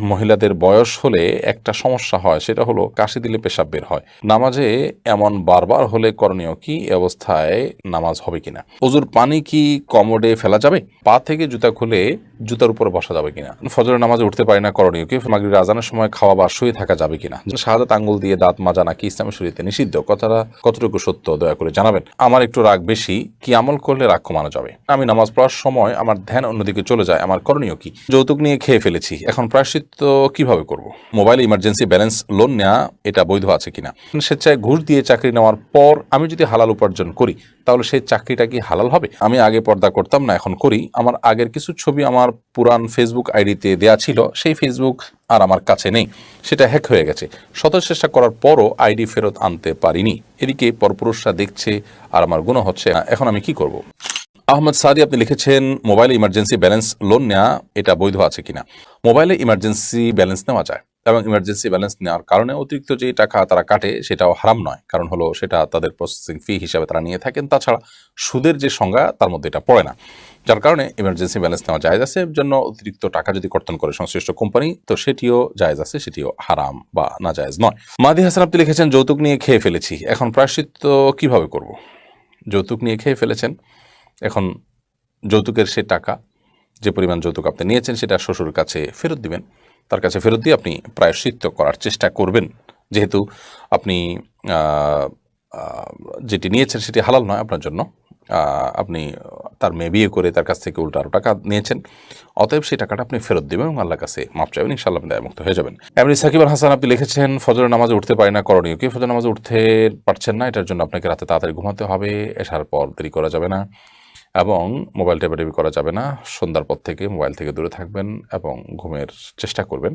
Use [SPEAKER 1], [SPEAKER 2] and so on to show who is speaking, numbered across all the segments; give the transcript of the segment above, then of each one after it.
[SPEAKER 1] মহিলাদের বয়স হলে একটা সমস্যা হয়, সেটা হলো কাশি দিলে পেশাব বের হয়। নামাজে এমন বারবার হলে করণীয় কি? অবস্থায় নামাজ হবে কিনা? অজুর পানি কি কমোডে ফেলা যাবে? পা থেকে জুতা খুলে জুতার উপরে বসা যাবে কিনা? ফজরের নামাজে উঠতে পারি না, করণীয় কি? মাগরির আজানের সময় খাওয়া বা শুয়ে থাকা যাবে কিনা? শাহাদাত আঙ্গুল দিয়ে দাঁত মাজা নাকি ইসলামের শরীরে নিষিদ্ধ? কথাটা কতটুকু সত্য, দয়া করে জানাবেন। আমার একটু রাগ বেশি, কি আমল করলে রাগ কমানো যাবে? আমি নামাজ পড়ার সময় আমার ধ্যান অন্যদিকে চলে যায়, আমার করণীয় কি? যৌতুক নিয়ে খেয়ে ফেলেছি, এখন প্রায়শ্চিত্ত কীভাবে করব? মোবাইল ইমার্জেন্সি ব্যালেন্স লোন নেওয়া এটা বৈধ আছে কিনা? স্বেচ্ছায় ঘুষ দিয়ে চাকরি নেওয়ার পর আমি যদি হালাল উপার্জন করি তাহলে সেই চাকরিটা কি হালাল হবে? আমি আগে পর্দা করতাম না, এখন করি। আমার আগের কিছু ছবি আমার পুরান ফেসবুক আইডিতে দেয়া ছিল, সেই ফেসবুক আর আমার কাছে নেই। সেটা হ্যাক হয়ে গেছে। শত চেষ্টা করার পরও আইডি ফেরত আনতে পারিনি। এদিকে পরপুরুষরা দেখছে আর আমার গুণ হচ্ছে। এখন আমি কি করব? আহমদ সাদি, আপনি লিখেছেন, মোবাইলে ইমার্জেন্সি ব্যালেন্স লোন নেওয়া, এটা বৈধ আছে কিনা? মোবাইলে ইমার্জেন্সি ব্যালেন্স নেওয়া যায়, এবং ইমার্জেন্সি ব্যালেন্স নেওয়ার কারণে অতিরিক্ত যে টাকা তারা কাটে, সেটাও হারাম নয়। কারণ হলো, সেটা তাদের প্রসেসিং ফি হিসাবে তারা নিয়ে থাকেন। তাছাড়া সুদের যে সংজ্ঞা, তার মধ্যে এটা পড়ে না। যার কারণে ইমার্জেন্সি ব্যালেন্স নেওয়া জায়েজ আছে। জন্য অতিরিক্ত টাকা যদি কর্তন করে সংশ্লিষ্ট কোম্পানি, তো সেটিও জায়েজ আছে, সেটিও হারাম বা না জায়েজ নয়। মাদি হাসান, আপনি লিখেছেন, যৌতুক নিয়ে খেয়ে ফেলেছি, এখন প্রায়শ্চিত্ত কীভাবে করব? যৌতুক নিয়ে খেয়ে ফেলেছেন। এখন যৌতুকের সে টাকা, যে পরিমাণ যৌতুক আপনি নিয়েছেন সেটা শ্বশুর কাছে ফেরত দিবেন। তার কাছে ফেরত দিয়ে আপনি প্রায়শ্চিত্ত করার চেষ্টা করবেন। যেহেতু আপনি যেটি নিয়েছেন সেটি হালাল নয় আপনার জন্য। আপনি তার মেয়ে বিয়ে করে তার কাছ থেকে উল্টো আরও টাকা নিয়েছেন। অতএব সেই টাকাটা আপনি ফেরত দেবেন এবং আল্লাহর কাছে মাপ চাইবেন। ইনশাআল্লাহ আপনি দায়মুক্ত হয়ে যাবেন। এমনি সাকিব আল হাসান আপনি লিখেছেন, ফজরের নামাজে উঠতে পারি না, করণীয় কি? ফজর নামাজে উঠতে পারছেন না, এটার জন্য আপনাকে রাতে তাড়াতাড়ি ঘুমাতে হবে। এসার পর দেরি করা যাবে না। এবং মোবাইল টেপাটেপি করা যাবে না। সন্ধ্যার পর থেকে মোবাইল থেকে দূরে থাকবেন এবং ঘুমের চেষ্টা করবেন।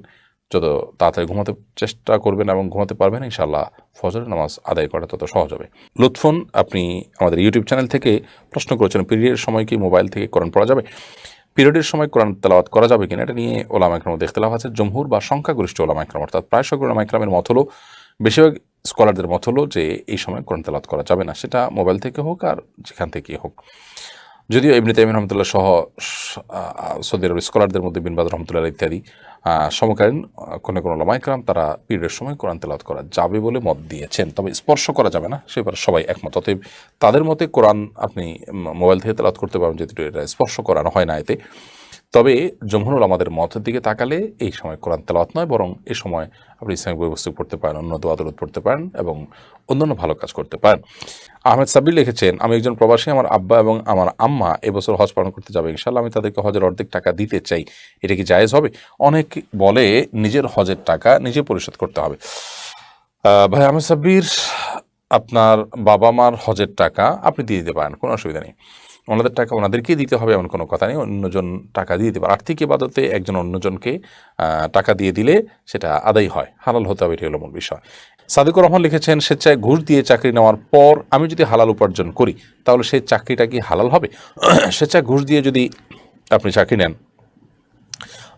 [SPEAKER 1] যত তাড়াতাড়ি ঘুমাতে চেষ্টা করবেন এবং ঘুমাতে পারবেন, ইনশাআল্লাহ ফজর নামাজ আদায় করা তত সহজ হবে। লুৎফুন, আপনি আমাদের ইউটিউব চ্যানেল থেকে প্রশ্ন করেছেন, পিরিয়ডের সময় কি মোবাইল থেকে কোরআন পড়া যাবে? পিরিয়ডের সময় কোরআন তেলাওয়াত করা যাবে কিনা, এটা নিয়ে ওলা ওলামা একরাম দেখতেলাভ আছে। জমহুর বা সংখ্যাগরিষ্ঠ ওলামা একরাম অর্থাৎ প্রায় সকল ওলামা একরামের মত হলো, বেশিরভাগ স্কলারদের মত হলো যে এই সময় কোরআন তেলাওয়াত করা যাবে না। সেটা মোবাইল থেকে হোক আর যেখান থেকে হোক। যদিও ইবনে তাইমিন রহমতুল্লাহ সহ সৌদি আরব স্কলারদের মধ্যে বিনবাদ রহমতুল্লাহ ইত্যাদি সমকালীন কোনো কোনো লামাইকরাম তারা পিরিয়ডের সময় কোরআন তেলাত করা যাবে বলে মত দিয়েছেন। তবে স্পর্শ করা যাবে না সেবার সবাই একমত। অতএব তাদের মতে কোরআন আপনি মোবাইল থেকে তেলাত করতে পারবেন, যেহেতু এটা স্পর্শ করানো হয় না এতে। তবে জমহুরুল আমাদের মতের দিকে তাকালে এই সময় কোরআন তেলাওয়াত নয়, বরং এই সময় আপনি ইসলামিক বইবস্তু পড়তে পারেন, অন্য দোয়াদরত পড়তে পারেন এবং অন্যান্য ভালো কাজ করতে পারেন। আহমেদ সাব্বির লিখেছেন, আমি একজন প্রবাসী, আমার আব্বা এবং আমার আম্মা এবছর হজ পালন করতে যাবে ইনশাল্লাহ আমি তাদেরকে হজের অর্ধেক টাকা দিতে চাই। এটা কি জায়েজ হবে? অনেক বলে নিজের হজের টাকা নিজে পরিশোধ করতে হবে। ভাই আহমেদ সাব্বির, আপনার বাবা মার হজের টাকা আপনি দিয়ে দিতে পারেন, কোনো অসুবিধা নেই। ওনাদের টাকা ওনাদেরকেই দিতে হবে, এমন কোনো কথা নেই। অন্যজন টাকা দিয়ে দিতে পারে আর্থিক ইবাদতে একজন অন্যজনকে টাকা দিয়ে দিলে সেটা আদায় হয়। হালাল হতে হবে, এটি হলো মূল বিষয়। সাদিকুর রহমান লিখেছেন, স্বেচ্ছায় ঘুষ দিয়ে চাকরি নেওয়ার পর আমি যদি হালাল উপার্জন করি, তাহলে সেই চাকরিটা কি হালাল হবে? স্বেচ্ছায় ঘুষ দিয়ে যদি আপনি চাকরি নেন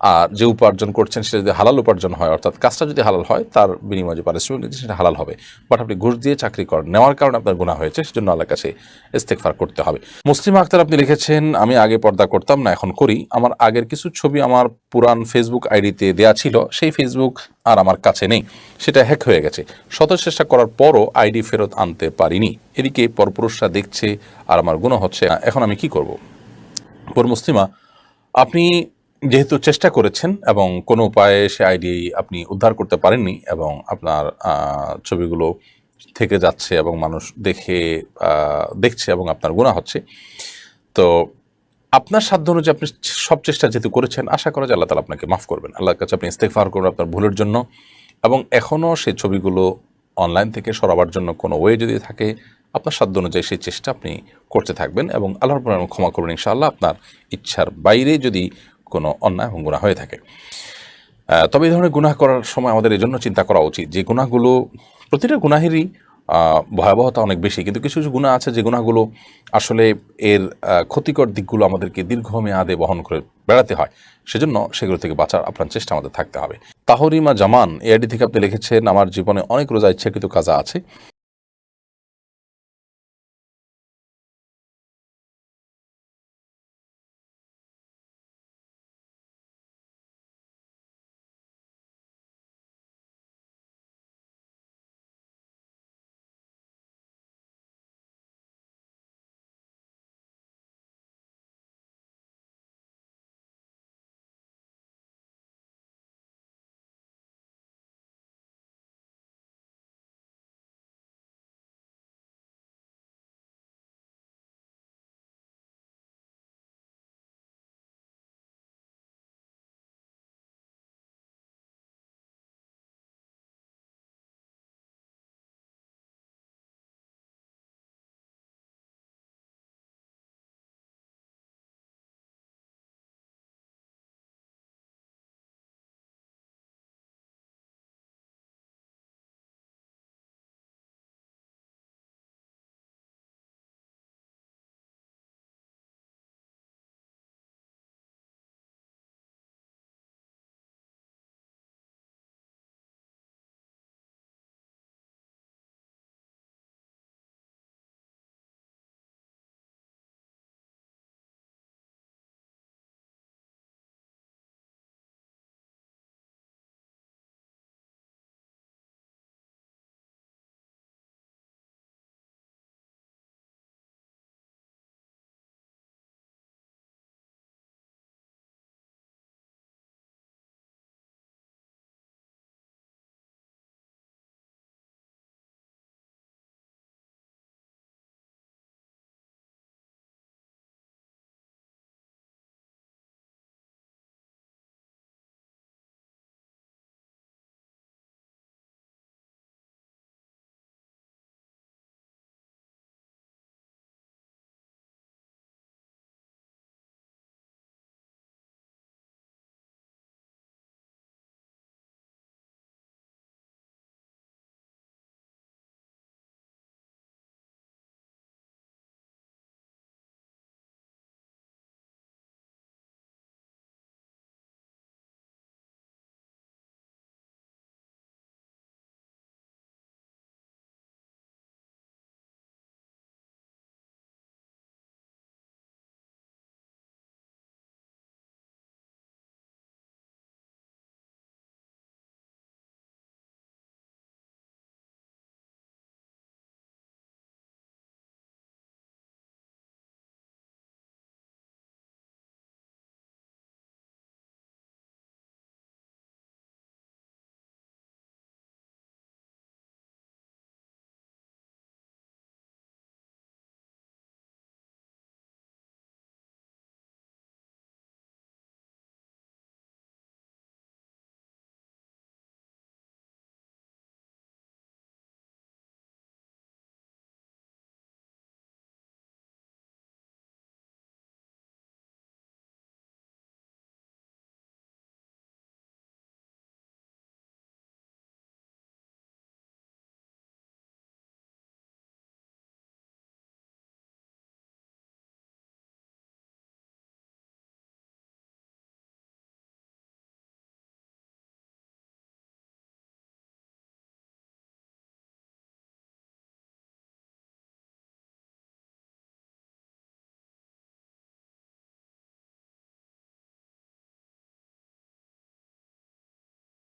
[SPEAKER 1] আর যে উপার্জন করছেন সেটা যদি হালাল উপার্জন হয়, অর্থাৎ কাজটা যদি হালাল হয়, তার বিনিময়ে যে পারিশ্রমিক নিচ্ছে সেটা হালাল হবে। বাট আপনি ঘুষ দিয়ে চাকরি করেন, নেওয়ার কারণে আপনার গুণা হয়েছে, সেজন্য আল্লাহর কাছে ইস্তেকফার করতে হবে। মুসলিম আক্তার আপনি লিখেছেন, আমি আগে পর্দা করতাম না, এখন করি। আমার আগের কিছু ছবি আমার পুরান ফেসবুক আইডিতে দেয়া ছিল, সেই ফেসবুক আর আমার কাছে নেই। সেটা হ্যাক হয়ে গেছে। শত চেষ্টা করার পরও আইডি ফেরত আনতে পারিনি। এদিকে পরপুরুষরা দেখছে আর আমার গুণ হচ্ছে এখন আমি কি করব? পর মুসলিমা, আপনি যেহেতু চেষ্টা করেছেন এবং কোনো উপায়ে সে আইডি আপনি উদ্ধার করতে পারেননি এবং আপনার ছবিগুলো থেকে যাচ্ছে এবং মানুষ দেখে দেখছে এবং আপনার গুণা হচ্ছে, তো আপনার সাধ্য অনুযায়ী আপনি সব চেষ্টা যেহেতু করেছেন, আশা করা যায় আল্লাহ তালা আপনাকে মাফ করবেন। আল্লাহর কাছে আপনি ইস্তেকফার করবেন আপনার ভুলের জন্য এবং এখনও সেই ছবিগুলো অনলাইন থেকে সরাবার জন্য কোনো ওয়ে যদি থাকে, আপনার সাধ্য অনুযায়ী সেই চেষ্টা আপনি করতে থাকবেন এবং আল্লাহর ক্ষমা করবেন। ইনশাআল্লাহ আপনার ইচ্ছার বাইরে যদি কোনো অন্যায় এবং গুণা হয়ে থাকে। তবে এই ধরনের গুনাহ করার সময় আমাদের এই জন্য চিন্তা করা উচিত যে গুনাহগুলো, প্রতিটা গুনাহেরই ভয়াবহতা অনেক বেশি। কিন্তু কিছু কিছু গুণা আছে যে গুণাগুলো আসলে এর ক্ষতিকর দিকগুলো আমাদেরকে দীর্ঘমেয়াদে বহন করে বেড়াতে হয়। সেজন্য সেগুলো থেকে বাঁচার আপনার চেষ্টা আমাদের থাকতে হবে। তাহরিমা জামান এআইডি থেকে আপনি লিখেছেন, আমার জীবনে অনেক রোজা ইচ্ছাকৃত কাজা আছে।